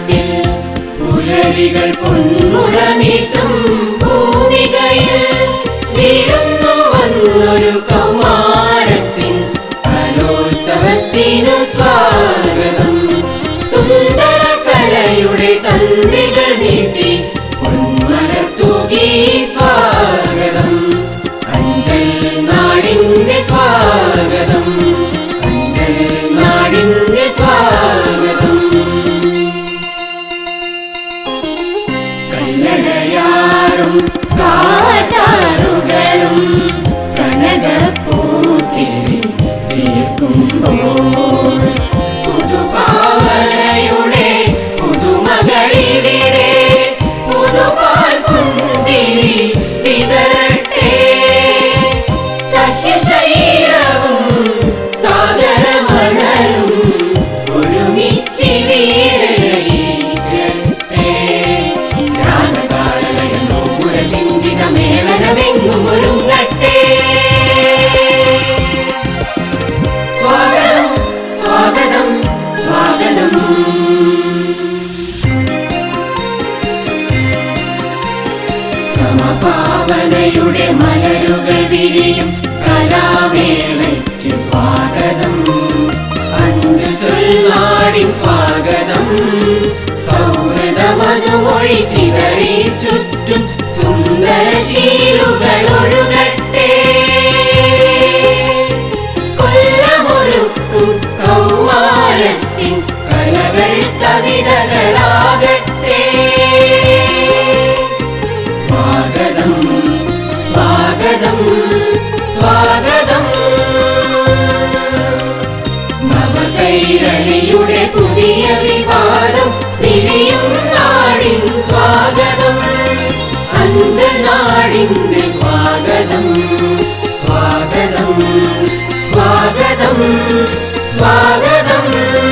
നാട്ടിൽ പുലരികൾ പൊന്മുളമേ കല്ലടയാറും കാട്ടാറുകളും കനകപ്പൂത്തിരി തീർക്കുമ്പോൾ സമഭാവനയുടെ മലരുകൾ വിരിയും കലാമേളയ്ക്ക് നാടിന്റെ സ്വാഗതം. സ്വാഗതം. സ്വാഗതം. സ്വാഗതം.